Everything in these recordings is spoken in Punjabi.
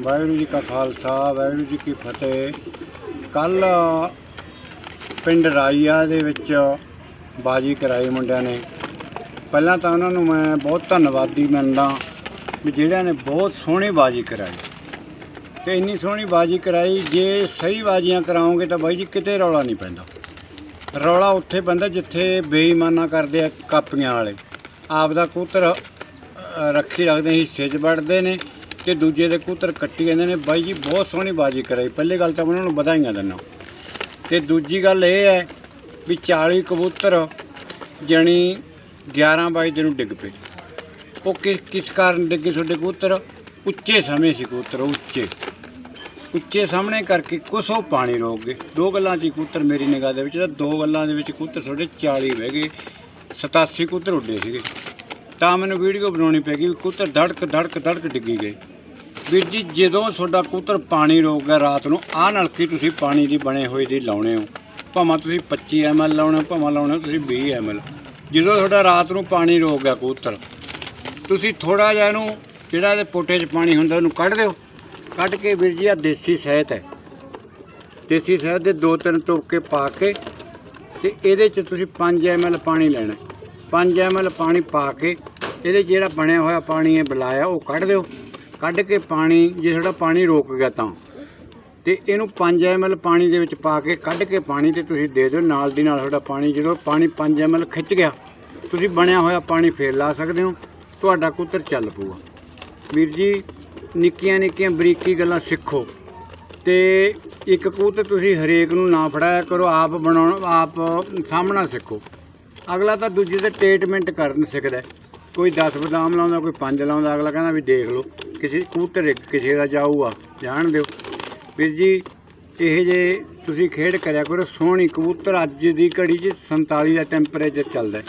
ਵਾਹਿਗੁਰੂ ਜੀ ਕਾ ਖਾਲਸਾ, ਵਾਹਿਗੁਰੂ ਜੀ ਕੀ ਫਤਿਹ। ਕੱਲ ਪਿੰਡ ਰਾਈਆ ਦੇ ਵਿੱਚ ਬਾਜੀ ਕਰਾਈ ਮੁੰਡਿਆਂ ਨੇ। ਪਹਿਲਾਂ ਤਾਂ ਉਹਨਾਂ ਨੂੰ ਮੈਂ ਬਹੁਤ ਧੰਨਵਾਦੀ ਮੰਨਦਾ ਵੀ ਜਿਹੜਿਆਂ ਨੇ ਬਹੁਤ ਸੋਹਣੀ ਬਾਜੀ ਕਰਾਈ। ਤੇ ਇੰਨੀ ਸੋਹਣੀ ਬਾਜੀ ਕਰਾਈ, ਜੇ ਸਹੀ ਬਾਜੀਆਂ ਕਰਾਓਗੇ ਤਾਂ ਬਾਈ ਜੀ ਕਿਤੇ ਰੌਲਾ ਨਹੀਂ ਪੈਂਦਾ। ਰੌਲਾ ਉੱਥੇ ਪੈਂਦਾ ਜਿੱਥੇ ਬੇਈਮਾਨਾ ਕਰਦੇ ਆ ਕਾਪੀਆਂ ਵਾਲੇ। ਆਪ ਦਾ ਕੂਤਰ ਰੱਖੀ ਰੱਖਦੇ, ਹਿੱਸੇ 'ਚ ਵੜਦੇ ਨੇ। ਤੇ ਦੂਜੇ ਦੇ ਕੂਤਰ ਕੱਟੀ ਜਾਂਦੇ ਨੇ। ਬਾਈ ਜੀ, ਬਹੁਤ ਸੋਹਣੀ ਬਾਜੀ ਕਰਾਈ। ਪਹਿਲੀ ਗੱਲ ਤਾਂ ਮੈਂ ਉਹਨਾਂ ਨੂੰ ਵਧਾਈਆਂ ਦਿੰਦਾ ਤੇ ਦੂਜੀ ਗੱਲ ਇਹ ਹੈ ਵੀ 40 ਕਬੂਤਰ ਜਣੀ 11 ਬਾਈ ਦੇ ਨੂੰ ਡਿੱਗ ਪਏ। ਉਹ ਕਿਸ ਕਿਸ ਕਾਰਨ ਡਿੱਗੇ ਤੁਹਾਡੇ ਕਬੂਤਰ? ਉੱਚੇ ਸਮੇਂ ਸੀ ਕਬੂਤਰ, ਉੱਚੇ। ਉੱਚੇ ਸਾਹਮਣੇ ਕਰਕੇ ਕੁਛ ਉਹ ਪਾਣੀ ਰੋਕ ਗਏ। ਦੋ ਗੱਲਾਂ 'ਚ ਕਬੂਤਰ ਮੇਰੀ ਨਿਗਾਹ ਦੇ ਵਿੱਚ ਤਾਂ ਦੋ ਗੱਲਾਂ ਦੇ ਵਿੱਚ ਕਬੂਤਰ ਤੁਹਾਡੇ 40 ਬਹਿ ਗਏ। 87 ਕਬੂਤਰ ਉੱਡੇ ਸੀਗੇ। ਤਾਂ ਮੈਨੂੰ ਵੀਡੀਓ ਬਣਾਉਣੀ ਪੈ ਗਈ ਵੀ ਕਬੂਤਰ ਧੜਕ ਧੜਕ ਧੜਕ ਡਿੱਗੀ ਗਏ। ਵੀਰ ਜੀ, ਜਦੋਂ ਤੁਹਾਡਾ ਕਬੂਤਰ ਪਾਣੀ ਰੋਕ ਗਿਆ ਰਾਤ ਨੂੰ, ਆਹ ਨਲਕੀ ਤੁਸੀਂ ਪਾਣੀ ਦੀ ਬਣੇ ਹੋਏ ਦੀ ਲਾਉਣੇ ਹੋ। ਭਾਵੇਂ ਤੁਸੀਂ 25 ਐਮਐਲ ਲਾਉਣੇ ਹੋ, ਭਾਵੇਂ ਲਾਉਣੇ ਹੋ, ਤੁਸੀਂ 20 ਐਮਐਲ ਜਦੋਂ ਤੁਹਾਡਾ ਰਾਤ ਨੂੰ ਪਾਣੀ ਰੋਕ ਗਿਆ ਕਬੂਤਰ, ਤੁਸੀਂ ਥੋੜਾ ਜਿਹਾ ਇਹਨੂੰ ਜਿਹੜਾ ਇਹਦੇ ਪੋਟੇ 'ਚ ਪਾਣੀ ਹੁੰਦਾ ਉਹਨੂੰ ਕੱਢ ਦਿਓ। ਕੱਢ ਕੇ ਵੀਰ ਜੀ ਆ ਦੇਸੀ ਸਹਿਤ ਹੈ। ਦੇਸੀ ਸਹਿਤ ਦੇ ਦੋ ਤਿੰਨ ਤੁਪਕੇ ਪਾ ਕੇ ਤੇ ਇਹਦੇ 'ਚ ਤੁਸੀਂ 5 ਐਮਐਲ ਪਾਣੀ ਲੈਣਾ। 5 ਐਮਐਲ ਪਾਣੀ ਪਾ ਕੇ ਇਹਦੇ 'ਚ ਜਿਹੜਾ ਬਣਿਆ ਹੋਇਆ ਪਾਣੀ ਹੈ ਬੁਲਾਇਆ, ਉਹ ਕੱਢ ਦਿਓ। ਕੱਢ ਕੇ ਪਾਣੀ, ਜੇ ਤੁਹਾਡਾ ਪਾਣੀ ਰੋਕ ਗਿਆ ਤਾਂ। ਤੇ ਇਹਨੂੰ 5 ਐਮਐਲ ਪਾਣੀ ਦੇ ਵਿੱਚ ਪਾ ਕੇ ਕੱਢ ਕੇ ਪਾਣੀ ਤੇ ਤੁਸੀਂ ਦੇ ਦਿਓ। ਨਾਲ ਦੀ ਨਾਲ ਤੁਹਾਡਾ ਪਾਣੀ, ਜਦੋਂ ਪਾਣੀ 5 ਐਮਐਲ ਖਿੱਚ ਗਿਆ, ਤੁਸੀਂ ਬਣਿਆ ਹੋਇਆ ਪਾਣੀ ਫੇਰ ਲਾ ਸਕਦੇ ਹੋ। ਤੁਹਾਡਾ ਕੂਤਰ ਚੱਲ ਪਊਗਾ। ਵੀਰ ਜੀ, ਨਿੱਕੀਆਂ ਨਿੱਕੀਆਂ ਬਰੀਕੀ ਗੱਲਾਂ ਸਿੱਖੋ। ਤੇ ਇੱਕ ਕੂਤ ਤੁਸੀਂ ਹਰੇਕ ਨੂੰ ਨਾ ਫੜਾਇਆ ਕਰੋ, ਆਪ ਬਣਾਉਣ, ਆਪ ਸਾਹਮਣਾ ਸਿੱਖੋ। ਅਗਲਾ ਤਾਂ ਦੂਜੇ ਤੇ ਟ੍ਰੀਟਮੈਂਟ ਕਰਨ ਸਿੱਖਦਾ ਕੋਈ 10 ਬਦਾਮ ਲਾਉਂਦਾ, ਕੋਈ 5 ਲਾਉਂਦਾ, ਅਗਲਾ ਕਹਿੰਦਾ ਵੀ ਦੇਖ ਲਓ, ਕਿਸੇ ਕਬੂਤਰ ਇੱਕ ਕਿਸੇ ਦਾ ਜਾਊਗਾ, ਜਾਣ ਦਿਓ। ਵੀਰ ਜੀ, ਇਹ ਜੇ ਤੁਸੀਂ ਖੇਡ ਕਰਿਆ ਕਰੋ, ਸੋਹਣੀ ਕਬੂਤਰ ਅੱਜ ਦੀ ਘੜੀ 'ਚ 47 ਦਾ ਟੈਂਪਰੇਚਰ ਚੱਲਦਾ ਹੈ।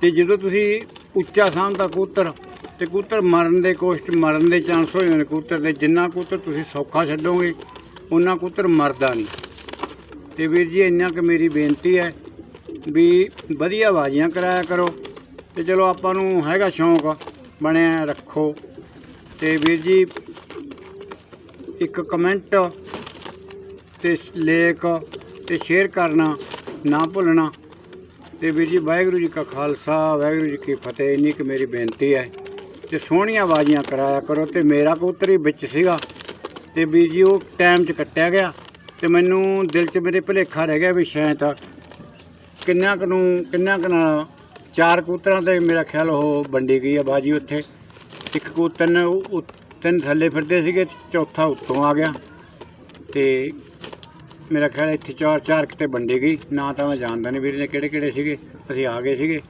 ਤੇ ਜਦੋਂ ਤੁਸੀਂ ਉੱਚਾ ਸਾਂਭਦਾ ਕਬੂਤਰ, ਤੇ ਕਬੂਤਰ ਮਰਨ ਦੇ ਕੋਸ਼ਟ ਮਰਨ ਦੇ ਚਾਂਸ ਹੋ ਜਾਂਦੇ ਕਬੂਤਰ ਦੇ, ਜਿੰਨਾ ਕਬੂਤਰ ਤੁਸੀਂ ਸੌਖਾ ਛੱਡੋਗੇ ਉਹਨਾਂ ਕਬੂਤਰ ਮਰਦਾ ਨਹੀਂ। ਤੇ ਵੀਰ ਜੀ, ਇੰਨਾ ਕਿ ਮੇਰੀ ਬੇਨਤੀ ਹੈ ਵੀ ਵਧੀਆ ਬਾਜ਼ੀਆਂ ਕਰਾਇਆ ਕਰੋ। ਤੇ ਚਲੋ ਆਪਾਂ ਨੂੰ ਹੈਗਾ ਸ਼ੌਂਕ, ਬਣਿਆ ਰੱਖੋ। ਤੇ ਵੀਰ ਜੀ, ਇੱਕ ਕਮੈਂਟ ਤੇ ਲੇਖ ਤੇ ਸ਼ੇਅਰ ਕਰਨਾ, ਨਾ ਭੁੱਲਣਾ। ਤੇ ਵੀਰ ਜੀ, ਵਾਹਿਗੁਰੂ ਜੀ ਕਾ ਖਾਲਸਾ, ਵਾਹਿਗੁਰੂ ਜੀ ਕੀ ਫਤਿਹ। ਇੰਨੀ ਕਿ ਮੇਰੀ ਬੇਨਤੀ ਹੈ ਤੇ ਸੋਹਣੀਆਂ ਬਾਜ਼ੀਆਂ ਕਰਾਇਆ ਕਰੋ ਤੇ ਮੇਰਾ ਕਬੂਤਰ ਵਿੱਚ ਸੀਗਾ। ਤੇ ਵੀਰ ਜੀ, ਉਹ ਟਾਈਮ 'ਚ ਕੱਟਿਆ ਗਿਆ ਤੇ ਮੈਨੂੰ ਦਿਲ 'ਚ ਮੇਰੇ ਭੁਲੇਖਾ ਰਹਿ ਗਿਆ ਵੀ ਸ਼ਾਇਦ ਕਿੰਨਾ ਕੁ ਨੂੰ, ਕਿੰਨਾ ਕੁ ਨਾਲ ਚਾਰ ਕੂਤਰਾਂ ਤੇ ਮੇਰਾ ਖਿਆਲ ਉਹ ਵੰਡੀ ਗਈ ਆ ਬਾਜੀ ਉੱਥੇ। ਇੱਕ ਕੂਤਰ ਨੇ ਉਹ- ਤਿੰਨ ਥੱਲੇ ਫਿਰਦੇ ਸੀਗੇ, ਚੌਥਾ ਉੱਤੋਂ ਆ ਗਿਆ। ਤੇ ਮੇਰਾ ਖਿਆਲ ਇੱਥੇ ਚਾਰ ਚਾਰ ਕਿਤੇ ਵੰਡੀ ਗਈ। ਨਾ ਤਾਂ ਮੈਂ ਜਾਣਦਾ ਨਹੀਂ ਵੀਰ ਨੇ ਕਿਹੜੇ ਕਿਹੜੇ ਸੀਗੇ। ਅਸੀਂ ਆ ਗਏ ਸੀਗੇ।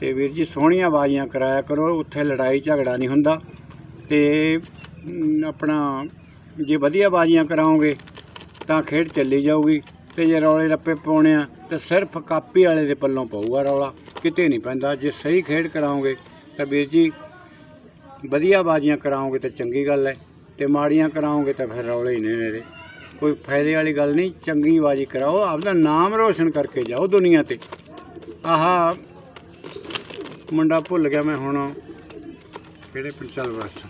ਤੇ ਵੀਰ ਜੀ ਸੋਹਣੀਆਂ ਬਾਜ਼ੀਆਂ ਕਰਾਇਆ ਕਰੋ, ਉੱਥੇ ਲੜਾਈ ਝਗੜਾ ਨਹੀਂ ਹੁੰਦਾ। ਤੇ ਆਪਣਾ ਜੇ ਵਧੀਆ ਬਾਜ਼ੀਆਂ ਕਰਾਓਗੇ, ਤਾਂ ਖੇਡ ਚੱਲੀ ਜਾਊਗੀ। ਤੇ ਜੇ ਰੌਲੇ ਰੱਪੇ ਪਾਉਣੇ ਆ, ਤੇ ਸਿਰਫ ਕਾਪੀ ਵਾਲੇ ਦੇ ਪੱਲੋਂ ਪਊਗਾ ਰੌਲਾ। ਕਿਤੇ ਨਹੀਂ ਪੈਂਦਾ। ਜੇ ਸਹੀ ਖੇਡ ਕਰਾਓਗੇ ਤਾਂ ਵੀਰ ਜੀ ਵਧੀਆ ਬਾਜ਼ੀਆਂ ਕਰਾਓਗੇ ਤਾਂ ਚੰਗੀ ਗੱਲ ਹੈ ਤੇ ਮਾੜੀਆਂ ਕਰਾਓਗੇ ਤਾਂ ਫਿਰ ਰੌਲੇ ਹੀ ਨੇ ਮੇਰੇ। ਕੋਈ ਫਾਇਦੇ ਵਾਲੀ ਗੱਲ ਨਹੀਂ, ਚੰਗੀ ਬਾਜ਼ੀ ਕਰਾਓ, ਆਪਦਾ ਨਾਮ ਰੋਸ਼ਨ ਕਰਕੇ ਜਾਓ ਦੁਨੀਆ ਤੇ। ਆਹਾ, ਮੁੰਡਾ ਭੁੱਲ ਗਿਆ ਮੈਂ ਹੁਣ। ਕਿਹੜੇ ਪਿੰਡ ਚੱਲ ਬਸ